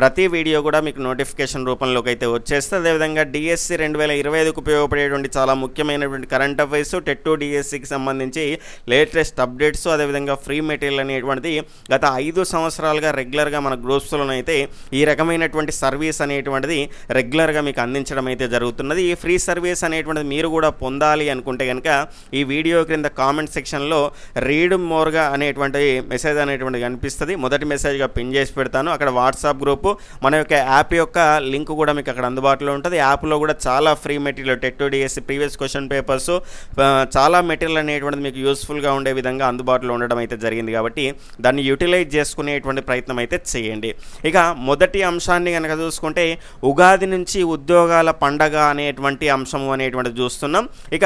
ప్రతి వీడియో కూడా మీకు నోటిఫికేషన్ రూపంలోకి అయితే వచ్చేస్తే అదేవిధంగా డిఎస్సి రెండు వేల ఇరవై ఐదుకు ఉపయోగపడేటువంటి చాలా ముఖ్యమైనటువంటి కరెంట్ అఫైర్స్ టెట్ టు డిఎస్సికి సంబంధించి లేటెస్ట్ అప్డేట్స్ అదేవిధంగా ఫ్రీ మెటీరియల్ అనేటువంటిది గత ఐదు సంవత్సరాలుగా రెగ్యులర్గా మన గ్రూప్స్లోనైతే ఈ రకమైనటువంటి సర్వీస్ అనేటువంటిది రెగ్యులర్గా మీకు అందించడం అయితే జరుగుతున్నది. ఈ ఫ్రీ సర్వీస్ అనేటువంటిది మీరు కూడా పొందాలి అనుకుంటే కనుక ఈ వీడియో క్రింద కామెంట్ సెక్షన్లో రీడ్ మోర్గా అనేటువంటి మెసేజ్ అనేటువంటిది కనిపిస్తుంది. మొదటి మెసేజ్గా పిన్ చేసి పెడతాను. అక్కడ వాట్సాప్ గ్రూపు మన యొక్క యాప్ యొక్క లింక్ కూడా మీకు అక్కడ అందుబాటులో ఉంటుంది. యాప్లో కూడా చాలా free material TET DSC previous question papers చాలా మెటీరియల్ అనేటువంటిది మీకు యూస్ఫుల్గా ఉండే విధంగా అందుబాటులో ఉండడం అయితే జరిగింది కాబట్టి దాన్ని యూటిలైజ్ చేసుకునేటువంటి ప్రయత్నం అయితే చేయండి. ఇక మొదటి అంశాన్ని కనుక చూసుకుంటే ఉగాది నుంచి ఉద్యోగాల పండగ అనేటువంటి అంశము అనేటువంటిది చూస్తున్నాం. ఇక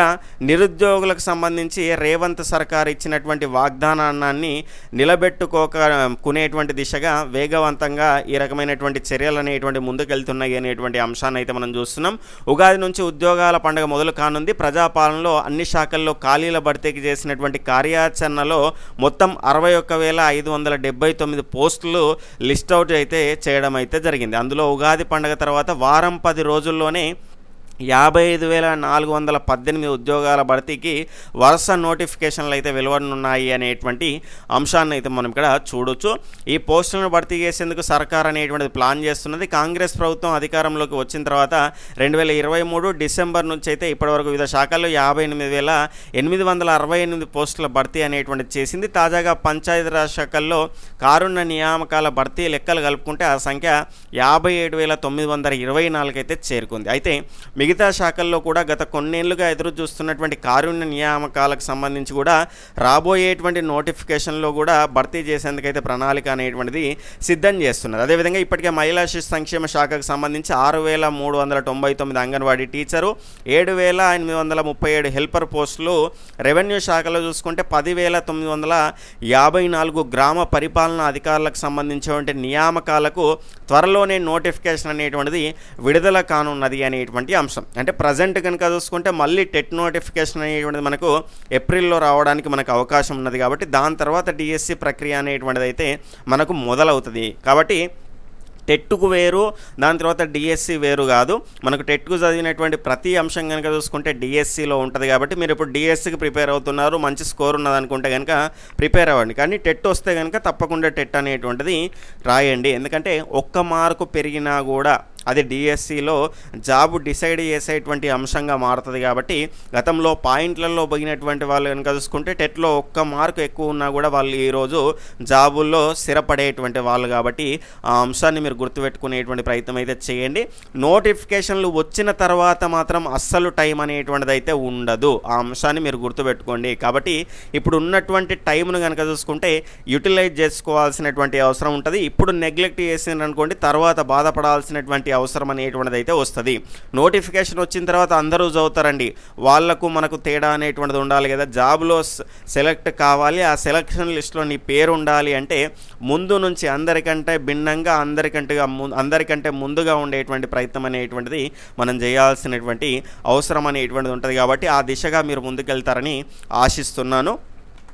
నిరుద్యోగులకు సంబంధించి రేవంత్ సర్కార్ ఇచ్చినటువంటి వాగ్దానాన్ని నిలబెట్టుకోకునేటువంటి దిశగా వేగవంతంగా ఈ రకమైనటువంటి చర్యలు అనేటువంటి ముందుకెళ్తున్నాయి అనేటువంటి అంశాన్ని అయితే మనం చూస్తున్నాం. ఉగాది నుంచి ఉద్యోగాల పండుగ మొదలు కానుంది. ప్రజాపాలనలో అన్ని శాఖల్లో ఖాళీల భర్తీకి చేసినటువంటి కార్యాచరణలో మొత్తం అరవై ఒక్క వేల ఐదు వందల డెబ్బై తొమ్మిది పోస్టులు లిస్ట్ అవుట్ అయితే చేయడం అయితే జరిగింది. అందులో ఉగాది పండుగ తర్వాత వారం పది రోజుల్లోనే యాభై ఐదు వేల నాలుగు వందల పద్దెనిమిది ఉద్యోగాల భర్తీకి వరుస నోటిఫికేషన్లు అయితే వెలువడనున్నాయి అనేటువంటి అంశాన్ని అయితే మనం ఇక్కడ చూడొచ్చు. ఈ పోస్టులను భర్తీ చేసేందుకు సర్కార్ అనేటువంటిది ప్లాన్ చేస్తున్నది. కాంగ్రెస్ ప్రభుత్వం అధికారంలోకి వచ్చిన తర్వాత రెండు వేల ఇరవై మూడు డిసెంబర్ నుంచి అయితే ఇప్పటివరకు వివిధ శాఖల్లో యాభై ఎనిమిది వేల ఎనిమిది వందల అరవై ఎనిమిది పోస్టుల భర్తీ అనేటువంటిది చేసింది. తాజాగా పంచాయతీరాజ్ శాఖల్లో కారుణ్య నియామకాల భర్తీ లెక్కలు కలుపుకుంటే ఆ సంఖ్య యాభై ఏడు వేల తొమ్మిది వందల ఇరవై నాలుగు అయితే చేరుకుంది. అయితే మిగతా శాఖల్లో కూడా గత కొన్నేళ్ళుగా ఎదురు చూస్తున్నటువంటి కారుణ్య నియామకాలకు సంబంధించి కూడా రాబోయేటువంటి నోటిఫికేషన్లో కూడా భర్తీ చేసేందుకైతే ప్రణాళిక అనేటువంటిది సిద్ధం చేస్తున్నారు అదేవిధంగా ఇప్పటికే మహిళా శిశు సంక్షేమ శాఖకు సంబంధించి ఆరు వేల మూడు వందల తొంభై తొమ్మిది అంగన్వాడీ టీచరు ఏడు వేల ఎనిమిది వందల ముప్పై ఏడు హెల్పర్ పోస్టులు రెవెన్యూ శాఖలో చూసుకుంటే పదివేల తొమ్మిది వందల యాభై నాలుగు గ్రామ పరిపాలన అధికారులకు సంబంధించినటువంటి నియామకాలకు త్వరలోనే నోటిఫికేషన్ అనేటువంటిది విడుదల కానున్నది అనేటువంటి అంశం. అంటే ప్రజెంట్ కనుక చూసుకుంటే మళ్ళీ టెట్ నోటిఫికేషన్ అనేటువంటిది మనకు ఏప్రిల్లో రావడానికి మనకు అవకాశం ఉన్నది కాబట్టి దాని తర్వాత డిఎస్సి ప్రక్రియ అనేటువంటిది అయితే మనకు మొదలవుతుంది. కాబట్టి టెట్కు వేరు దాని తర్వాత డిఎస్సి వేరు కాదు. మనకు టెట్కు చదివినటువంటి ప్రతి అంశం కనుక చూసుకుంటే డిఎస్సిలో ఉంటుంది కాబట్టి మీరు ఇప్పుడు డిఎస్సికి ప్రిపేర్ అవుతున్నారు మంచి స్కోర్ ఉన్నదనుకుంటే కనుక ప్రిపేర్ అవ్వండి. కానీ టెట్ వస్తే కనుక తప్పకుండా టెట్ అనేటువంటిది రాయండి. ఎందుకంటే ఒక్క మార్కు పెరిగినా కూడా అది డిఎస్సిలో జాబ్ డిసైడ్ చేసేటువంటి అంశంగా మారుతుంది కాబట్టి గతంలో పాయింట్లలో పోయినటువంటి వాళ్ళు కనుక చూసుకుంటే టెట్లో ఒక్క మార్కు ఎక్కువ ఉన్నా కూడా వాళ్ళు ఈరోజు జాబుల్లో స్థిరపడేటువంటి వాళ్ళు కాబట్టి ఆ అంశాన్ని మీరు గుర్తుపెట్టుకునేటువంటి ప్రయత్నం అయితే చేయండి. నోటిఫికేషన్లు వచ్చిన తర్వాత మాత్రం అస్సలు టైం అనేటువంటిది అయితే ఉండదు. ఆ అంశాన్ని మీరు గుర్తుపెట్టుకోండి. కాబట్టి ఇప్పుడు ఉన్నటువంటి టైంను కనుక చూసుకుంటే యూటిలైజ్ చేసుకోవాల్సినటువంటి అవసరం ఉంటుంది. ఇప్పుడు నెగ్లెక్ట్ చేసిందనుకోండి తర్వాత బాధపడాల్సినటువంటి అవసరం అనేటువంటిది అయితే వస్తుంది. నోటిఫికేషన్ వచ్చిన తర్వాత అందరూ చదువుతారండి. వాళ్ళకు మనకు తేడా అనేటువంటిది ఉండాలి కదా. జాబ్లో సెలెక్ట్ కావాలి. ఆ సెలక్షన్ లిస్ట్లో నీ పేరు ఉండాలి అంటే ముందు నుంచి అందరికంటే భిన్నంగా అందరికంటే అందరికంటే ముందుగా ఉండేటువంటి ప్రయత్నం అనేటువంటిది మనం చేయాల్సినటువంటి అవసరం అనేటువంటిది ఉంటుంది. కాబట్టి ఆ దిశగా మీరు ముందుకెళ్తారని ఆశిస్తున్నాను.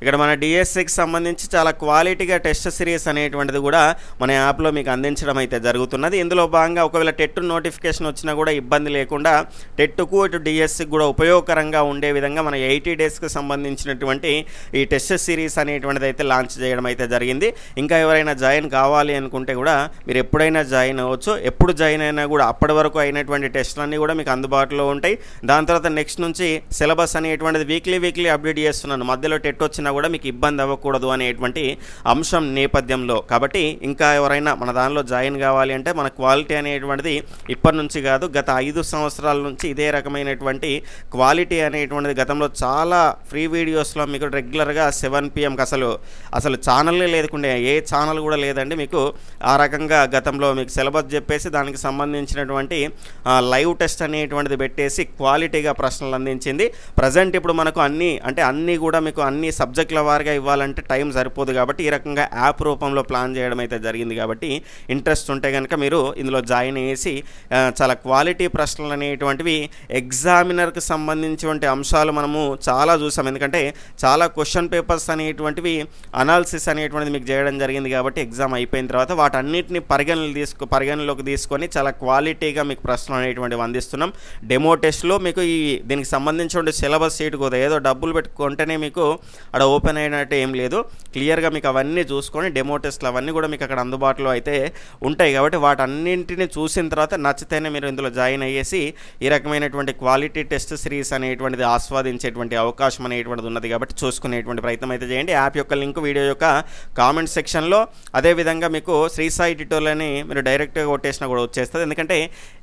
ఇక్కడ మన డిఎస్సికి సంబంధించి చాలా క్వాలిటీగా టెస్ట్ సిరీస్ అనేటువంటిది కూడా మన యాప్లో మీకు అందించడం అయితే జరుగుతున్నది. ఇందులో భాగంగా ఒకవేళ టెట్ నోటిఫికేషన్ వచ్చినా కూడా ఇబ్బంది లేకుండా టెట్కు ఇటు డిఎస్సికి కూడా ఉపయోగకరంగా ఉండే విధంగా మన ఎయిటీ డేస్కి సంబంధించినటువంటి ఈ టెస్ట్ సిరీస్ అనేటువంటిది అయితే లాంచ్ చేయడం అయితే జరిగింది. ఇంకా ఎవరైనా జాయిన్ కావాలి అనుకుంటే కూడా మీరు ఎప్పుడైనా జాయిన్ అవ్వచ్చు. ఎప్పుడు జాయిన్ అయినా కూడా అప్పటి వరకు అయినటువంటి టెస్ట్లన్నీ కూడా మీకు అందుబాటులో ఉంటాయి. దాని తర్వాత నెక్స్ట్ నుంచి సిలబస్ అనేటువంటిది వీక్లీ వీక్లీ అప్డేట్ చేస్తున్నాను. మధ్యలో టెట్ వచ్చిన చేసినా కూడా మీకు ఇబ్బంది అవ్వకూడదు అనేటువంటి అంశం నేపథ్యంలో. కాబట్టి ఇంకా ఎవరైనా మన దానిలో జాయిన్ కావాలి అంటే మన క్వాలిటీ అనేటువంటిది ఇప్పటి నుంచి కాదు గత ఐదు సంవత్సరాల నుంచి ఇదే రకమైనటువంటి క్వాలిటీ అనేటువంటిది గతంలో చాలా ఫ్రీ వీడియోస్లో మీకు రెగ్యులర్గా సెవెన్ పిఎంకి అసలు అసలు ఛానల్లే లేకుండా ఏ ఛానల్ కూడా లేదండి. మీకు ఆ రకంగా గతంలో మీకు సిలబస్ చెప్పేసి దానికి సంబంధించినటువంటి లైవ్ టెస్ట్ అనేటువంటిది పెట్టేసి క్వాలిటీగా ప్రశ్నలు అందించింది. ప్రజెంట్ ఇప్పుడు మనకు అన్నీ అంటే అన్నీ కూడా మీకు అన్ని సబ్జెక్ట్ సబ్జెక్టుల వారిగా ఇవ్వాలంటే టైం సరిపోదు కాబట్టి ఈ రకంగా యాప్ రూపంలో ప్లాన్ చేయడం అయితే జరిగింది కాబట్టి ఇంట్రెస్ట్ ఉంటే కనుక మీరు ఇందులో జాయిన్ చేసి చాలా క్వాలిటీ ప్రశ్నలు అనేటువంటివి ఎగ్జామినర్కి సంబంధించినటువంటి అంశాలు మనము చాలా చూసాం. ఎందుకంటే చాలా క్వశ్చన్ పేపర్స్ అనేటువంటివి అనాలిసిస్ అనేటువంటిది మీకు చేయడం జరిగింది కాబట్టి ఎగ్జామ్ అయిపోయిన తర్వాత వాటన్నిటిని పరిగణలు తీసుకు పరిగణలోకి తీసుకొని చాలా క్వాలిటీగా మీకు ప్రశ్నలు అనేటువంటివి అందిస్తున్నాం. డెమో టెస్ట్లో మీకు ఈ దీనికి సంబంధించిన సిలబస్ సీట్ కూడా ఏదో డబ్బులు పెట్టుకుంటేనే మీకు అక్కడ ఓపెన్ అయినట్టు ఏం లేదు. క్లియర్గా మీకు అవన్నీ చూసుకొని డెమో టెస్ట్లు అవన్నీ కూడా మీకు అక్కడ అందుబాటులో అయితే ఉంటాయి. కాబట్టి వాటన్నింటిని చూసిన తర్వాత నచ్చితేనే మీరు ఇందులో జాయిన్ అయ్యేసి ఈ రకమైనటువంటి క్వాలిటీ టెస్ట్ సిరీస్ అనేటువంటిది ఆస్వాదించేటువంటి అవకాశం అనేటువంటిది ఉన్నది కాబట్టి చూసుకునేటువంటి ప్రయత్నం అయితే చేయండి. యాప్ యొక్క లింక్ వీడియో యొక్క కామెంట్ సెక్షన్లో. అదేవిధంగా మీకు శ్రీ సాయి టిటోలని మీరు డైరెక్ట్గా కొట్టేసినా కూడా వచ్చేస్తుంది. ఎందుకంటే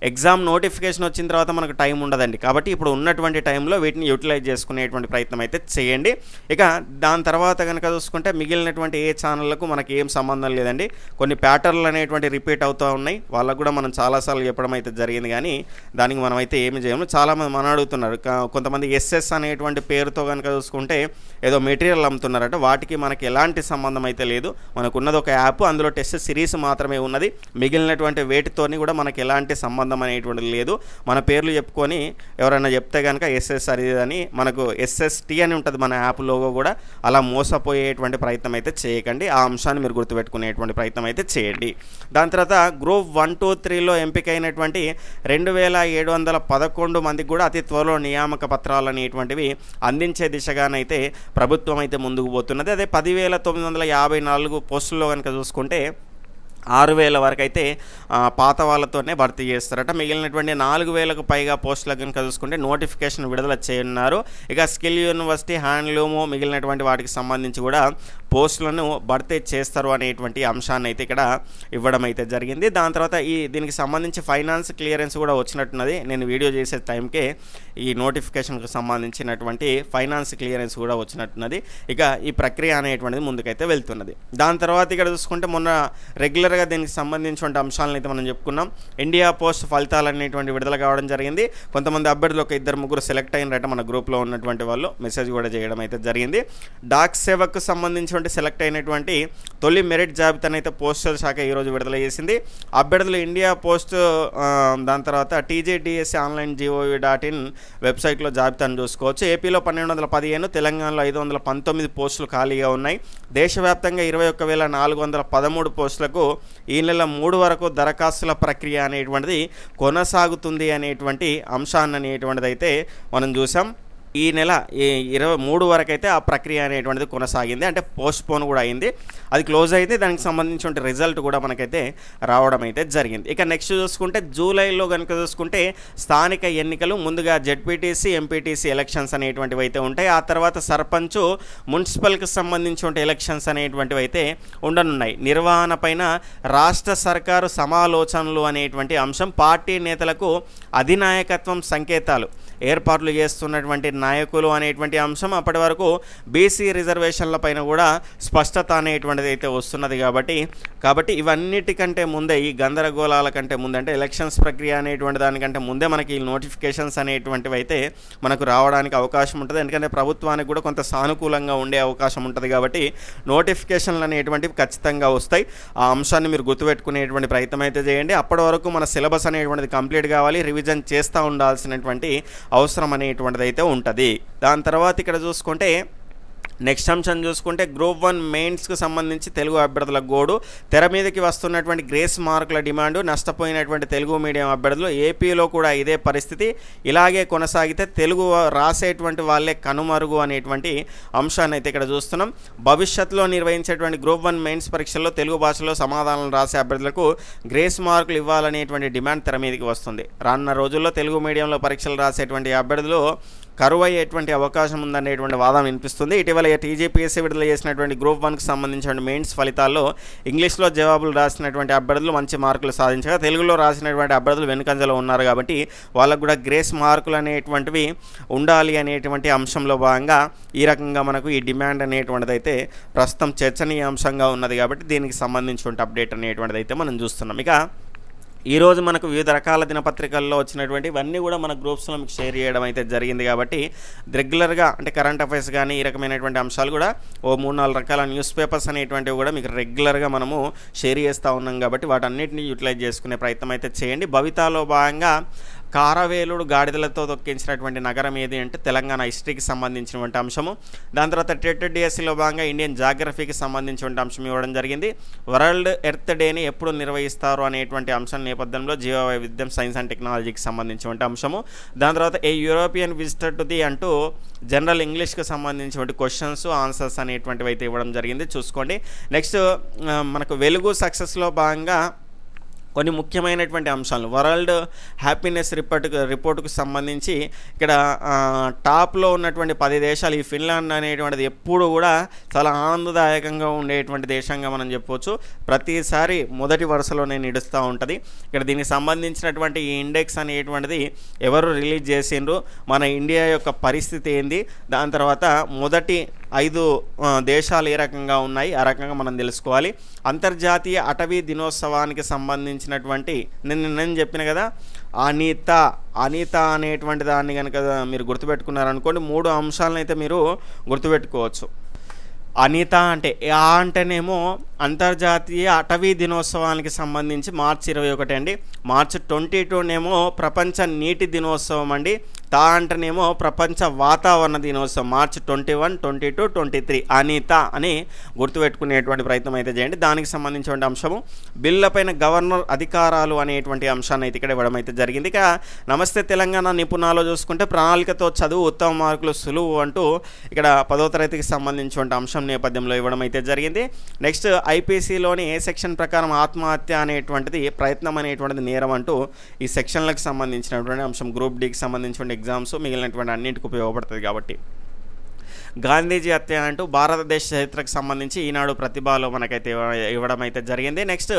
ఎగ్జామ్ నోటిఫికేషన్ వచ్చిన తర్వాత మనకు టైం ఉండదండి. కాబట్టి ఇప్పుడు ఉన్నటువంటి టైంలో వీటిని యూటిలైజ్ చేసుకునేటువంటి ప్రయత్నం అయితే చేయండి. ఇక దాని తర్వాత కనుక చూసుకుంటే మిగిలినటువంటి ఏ ఛానళ్ళకు మనకి ఏం సంబంధం లేదండి. కొన్ని ప్యాటర్న్లు అనేటువంటి రిపీట్ అవుతూ ఉన్నాయి. వాళ్ళకు కూడా మనం చాలాసార్లు చెప్పడం అయితే జరిగింది కానీ దానికి మనం అయితే ఏమి చేయము. చాలామంది మన అడుగుతున్నారు. కొంతమంది ఎస్ఎస్ అనేటువంటి పేరుతో కనుక చూసుకుంటే ఏదో మెటీరియల్ అమ్ముతున్నారట. వాటికి మనకి ఎలాంటి సంబంధం అయితే లేదు. మనకు ఉన్నది ఒక యాప్. అందులో టెస్ట్ సిరీస్ మాత్రమే ఉన్నది. మిగిలినటువంటి వేటితోని కూడా మనకి ఎలాంటి సంబంధం అనేటువంటిది లేదు. మన పేర్లు చెప్పుకొని ఎవరైనా చెప్తే కనుక ఎస్ఎస్ అనేది అని మనకు ఎస్ఎస్టీ అని ఉంటుంది మన యాప్ లోగో కూడా. అలా మోసపోయేటువంటి ప్రయత్నం అయితే చేయకండి. ఆ అంశాన్ని మీరు గుర్తుపెట్టుకునేటువంటి ప్రయత్నం అయితే చేయండి. దాని తర్వాత గ్రూప్ వన్ టూ త్రీలో ఎంపికైనటువంటి రెండు వేల ఏడు వందల పదకొండు మందికి కూడా అతి త్వరలో నియామక పత్రాలు అనేటువంటివి అందించే దిశగానైతే ప్రభుత్వం అయితే ముందుకు పోతున్నది. అదే పదివేల తొమ్మిది వందల యాభై నాలుగు పోస్టుల్లో కనుక చూసుకుంటే ఆరు వేల వరకు అయితే పాత వాళ్ళతోనే భర్తీ చేస్తారట. మిగిలినటువంటి నాలుగు వేలకు పైగా పోస్టులకు కనుక చూసుకుంటే నోటిఫికేషన్ విడుదల చేయనున్నారు. ఇక స్కిల్ యూనివర్సిటీ హ్యాండ్లూము మిగిలినటువంటి వాటికి సంబంధించి కూడా పోస్టులను భర్తీ చేస్తారు అనేటువంటి అంశాన్ని అయితే ఇక్కడ ఇవ్వడం అయితే జరిగింది. దాని తర్వాత ఈ దీనికి సంబంధించి ఫైనాన్స్ క్లియరెన్స్ కూడా వచ్చినట్టున్నది. నేను వీడియో చేసే టైంకే ఈ నోటిఫికేషన్కు సంబంధించినటువంటి ఫైనాన్స్ క్లియరెన్స్ కూడా వచ్చినట్టున్నది. ఇక ఈ ప్రక్రియ అనేటువంటిది ముందుకైతే వెళ్తున్నది. దాని తర్వాత ఇక్కడ చూసుకుంటే మొన్న రెగ్యులర్గా దీనికి సంబంధించిన అంశాలను అయితే మనం చెప్పుకున్నాం. ఇండియా పోస్ట్ ఫలితాలు అనేటువంటి విడుదల కావడం జరిగింది. కొంతమంది అభ్యర్థులు ఒక ఇద్దరు ముగ్గురు సెలెక్ట్ అయినరట మన గ్రూప్లో ఉన్నటువంటి వాళ్ళు. మెసేజ్ కూడా చేయడం అయితే జరిగింది. డాక్ సేవకు సంబంధించిన సంబంధించినటువంటి సెలెక్ట్ అయినటువంటి తొలి మెరిట్ జాబితాను అయితే పోస్టల్ శాఖ ఈరోజు విడుదల చేసింది. అభ్యర్థులు ఇండియా పోస్ట్ దాని తర్వాత TJDSC online gov dot in వెబ్సైట్లో జాబితాను చూసుకోవచ్చు. ఏపీలో పన్నెండు వందల పదిహేను తెలంగాణలో ఐదు వందల పంతొమ్మిది పోస్టులు ఖాళీగా ఉన్నాయి. దేశవ్యాప్తంగా ఇరవై ఒక్క వేల నాలుగు వందల పదమూడు పోస్టులకు ఈ నెల మూడు వరకు దరఖాస్తుల ప్రక్రియ అనేటువంటిది కొనసాగుతుంది అనేటువంటి అంశాన్ని అనేటువంటిది అయితే మనం చూసాం. ఈ నెల ఈ ఇరవై మూడు వరకు అయితే ఆ ప్రక్రియ అనేటువంటిది కొనసాగింది. అంటే పోస్ట్ పోన్ కూడా అయింది. అది క్లోజ్ అయితే దానికి సంబంధించిన రిజల్ట్ కూడా మనకైతే రావడం అయితే జరిగింది. ఇక నెక్స్ట్ చూసుకుంటే జూలైలో కనుక చూసుకుంటే స్థానిక ఎన్నికలు ముందుగా జెడ్పీటీసీ ఎంపీటీసీ ఎలక్షన్స్ అనేటువంటివి అయితే ఉంటాయి. ఆ తర్వాత సర్పంచ్ మున్సిపల్కి సంబంధించిన ఎలక్షన్స్ అనేటువంటివి అయితే ఉండనున్నాయి. నిర్వహణ పైన రాష్ట్ర సర్కారు సమాలోచనలు అనేటువంటి అంశం. పార్టీ నేతలకు అధినాయకత్వం సంకేతాలు. ఏర్పాట్లు చేస్తున్నటువంటి నాయకులు అనేటువంటి అంశం అప్పటి వరకు బీసీ రిజర్వేషన్ల పైన కూడా స్పష్టత అనేటువంటిది అయితే వస్తున్నది కాబట్టి కాబట్టి ఇవన్నిటికంటే ముందే ఈ గందరగోళాల కంటే ముందంటే ఎలక్షన్స్ ప్రక్రియ అనేటువంటి దానికంటే ముందే మనకి ఈ నోటిఫికేషన్స్ అనేటువంటివి అయితే మనకు రావడానికి అవకాశం ఉంటుంది. ఎందుకంటే ప్రభుత్వానికి కూడా కొంత సానుకూలంగా ఉండే అవకాశం ఉంటుంది కాబట్టి నోటిఫికేషన్లు అనేటువంటివి ఖచ్చితంగా వస్తాయి. ఆ అంశాన్ని మీరు గుర్తుపెట్టుకునేటువంటి ప్రయత్నం అయితే చేయండి. అప్పటి వరకు మన సిలబస్ అనేటువంటిది కంప్లీట్ కావాలి. రివిజన్ చేస్తూ ఉండాల్సినటువంటి అవసరం అనేటువంటిది అయితే ఉంటుంది. దాని తర్వాత ఇక్కడ చూసుకుంటే నెక్స్ట్ అంశం చూసుకుంటే గ్రూప్ వన్ మెయిన్స్కి సంబంధించి తెలుగు అభ్యర్థుల గోడు. తెర మీదకి వస్తున్నటువంటి గ్రేస్ మార్కుల డిమాండ్ నష్టపోయినటువంటి తెలుగు మీడియం అభ్యర్థులు ఏపీలో కూడా ఇదే పరిస్థితి. ఇలాగే కొనసాగితే తెలుగు రాసేటువంటి వాళ్ళే కనుమరుగు అనేటువంటి అంశాన్ని అయితే ఇక్కడ చూస్తున్నాం. భవిష్యత్తులో నిర్వహించేటువంటి గ్రూప్ వన్ మెయిన్స్ పరీక్షల్లో తెలుగు భాషలో సమాధానాలు రాసే అభ్యర్థులకు గ్రేస్ మార్కులు ఇవ్వాలనేటువంటి డిమాండ్ తెర మీదకి వస్తుంది. రానున్న రోజుల్లో తెలుగు మీడియంలో పరీక్షలు రాసేటువంటి అభ్యర్థులు కరువు అయ్యేటువంటి అవకాశం ఉందనేటువంటి వాదన వినిపిస్తుంది. ఇటీవల టీజీపీఎస్సీ విడుదల చేసినటువంటి గ్రూప్ వన్కి సంబంధించిన మెయిన్స్ ఫలితాల్లో ఇంగ్లీష్లో జవాబులు రాసినటువంటి అభ్యర్థులు మంచి మార్కులు సాధించగా తెలుగులో రాసినటువంటి అభ్యర్థులు వెనుకంజలో ఉన్నారు కాబట్టి వాళ్ళకు కూడా గ్రేస్ మార్కులు అనేటువంటివి ఉండాలి అనేటువంటి అంశంలో భాగంగా ఈ రకంగా మనకు ఈ డిమాండ్ అనేటువంటిది అయితే ప్రస్తుతం చర్చనీయాంశంగా ఉన్నది కాబట్టి దీనికి సంబంధించిన అప్డేట్ అనేటువంటిది అయితే మనం చూస్తున్నాం. ఇక ఈరోజు మనకు వివిధ రకాల దినపత్రికల్లో వచ్చినటువంటి ఇవన్నీ కూడా మన గ్రూప్స్లో మీకు షేర్ చేయడం అయితే జరిగింది కాబట్టి రెగ్యులర్గా అంటే కరెంట్ అఫైర్స్ కానీ ఈ రకమైనటువంటి అంశాలు కూడా ఓ మూడు నాలుగు రకాల న్యూస్ పేపర్స్ అనేటువంటివి కూడా మీకు రెగ్యులర్గా మనము షేర్ చేస్తూ ఉన్నాం కాబట్టి వాటన్నిటిని యూటిలైజ్ చేసుకునే ప్రయత్నం అయితే చేయండి. భవితాలో భాగంగా కారవేలుడు గాడిదలతో తొక్కించినటువంటి నగరం ఏది అంటే తెలంగాణ హిస్టరీకి సంబంధించినటువంటి అంశము. దాని తర్వాత టెట్ డిఎస్సిలో భాగంగా ఇండియన్ జాగ్రఫీకి సంబంధించినటువంటి అంశం ఇవ్వడం జరిగింది. వరల్డ్ ఎర్త్ డేని ఎప్పుడు నిర్వహిస్తారు అనేటువంటి అంశం నేపథ్యంలో జీవ వైవిధ్యం సైన్స్ అండ్ టెక్నాలజీకి సంబంధించినటువంటి అంశము. దాని తర్వాత a European visitor to the అంటూ జనరల్ ఇంగ్లీష్కి సంబంధించినటువంటి క్వశ్చన్స్ ఆన్సర్స్ అనేటువంటివి అయితే ఇవ్వడం జరిగింది. చూసుకోండి. నెక్స్ట్ మనకు వెలుగు సక్సెస్లో భాగంగా కొన్ని ముఖ్యమైనటువంటి అంశాలు. వరల్డ్ హ్యాపీనెస్ రిపోర్ట్ రిపోర్టుకు సంబంధించి ఇక్కడ టాప్లో ఉన్నటువంటి పది దేశాలు ఈ ఫిన్లాండ్ అనేటువంటిది ఎప్పుడు కూడా చాలా ఆనందదాయకంగా ఉండేటువంటి దేశంగా మనం చెప్పవచ్చు ప్రతిసారి మొదటి వరుసలోనే నిడుస్తూ ఉంటుంది. ఇక్కడ దీనికి సంబంధించినటువంటి ఈ ఇండెక్స్ అనేటువంటిది ఎవరు రిలీజ్ చేసిండ్రు మన ఇండియా యొక్క పరిస్థితి ఏంది దాని తర్వాత మొదటి ఐదు దేశాలు ఏ రకంగా ఉన్నాయి ఆ రకంగా మనం తెలుసుకోవాలి. అంతర్జాతీయ అటవీ దినోత్సవానికి సంబంధించినటువంటి నేను నేను చెప్పిన కదా అనిత అనిత అనేటువంటి దాన్ని కనుక మీరు గుర్తుపెట్టుకున్నారనుకోండి మూడు అంశాలను అయితే మీరు గుర్తుపెట్టుకోవచ్చు. అనిత అంటే ఆ అంటేనేమో అంతర్జాతీయ అటవీ దినోత్సవానికి సంబంధించి మార్చి ఇరవై ఒకటి అండి మార్చి ట్వంటీ టూనేమో ప్రపంచ నీటి దినోత్సవం అండి. తా అంటేనేమో ప్రపంచ వాతావరణ దినోత్సవం March twenty one twenty two twenty three. Anitha అని గుర్తుపెట్టుకునేటువంటి ప్రయత్నం అయితే చేయండి. దానికి సంబంధించిన అంశము బిల్లుపైన గవర్నర్ అధికారాలు అనేటువంటి అంశాన్ని అయితే ఇక్కడ ఇవ్వడం అయితే జరిగింది. ఇక నమస్తే తెలంగాణ నిపుణాలు చూసుకుంటే ప్రణాళికతో చదువు ఉత్తమ మార్కులు సులువు అంటూ ఇక్కడ పదో తరగతికి సంబంధించిన అంశం నేపథ్యంలో ఇవ్వడం అయితే జరిగింది. నెక్స్ట్ ఐపీసీలోని ఏ సెక్షన్ ప్రకారం ఆత్మహత్య అనేటువంటిది ప్రయత్నం అనేటువంటిది నేరం అంటూ ఈ సెక్షన్లకు సంబంధించినటువంటి అంశం గ్రూప్ డికి సంబంధించిన ఎగ్జామ్స్ మిగిలినటువంటి అన్నింటికి ఉపయోగపడుతుంది కాబట్టి. గాంధీజీ హత్య అంటూ భారతదేశ చరిత్రకు సంబంధించి ఈనాడు ప్రతిభలో మనకైతే ఇవ్వడం అయితే జరిగింది. నెక్స్ట్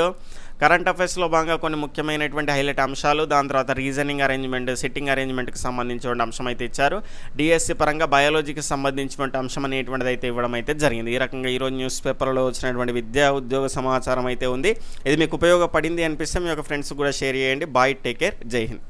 కరెంట్ అఫైర్స్లో భాగంగా కొన్ని ముఖ్యమైనటువంటి హైలైట్ అంశాలు దాని తర్వాత రీజనింగ్ అరేంజ్మెంట్ సిట్టింగ్ అరేంజ్మెంట్కి సంబంధించిన అంశం అయితే ఇచ్చారు. డిఎస్సి పరంగా బయాలజీకి సంబంధించినటువంటి అంశం అనేటువంటిది అయితే ఇవ్వడం అయితే జరిగింది. ఈ రకంగా ఈరోజు న్యూస్ పేపర్లో వచ్చినటువంటి విద్యా ఉద్యోగ సమాచారం అయితే ఉంది. ఇది మీకు ఉపయోగపడింది అనిపిస్తే మీ యొక్క ఫ్రెండ్స్ కూడా షేర్ చేయండి. బాయ్ టేక్ కేర్ జై హింద్.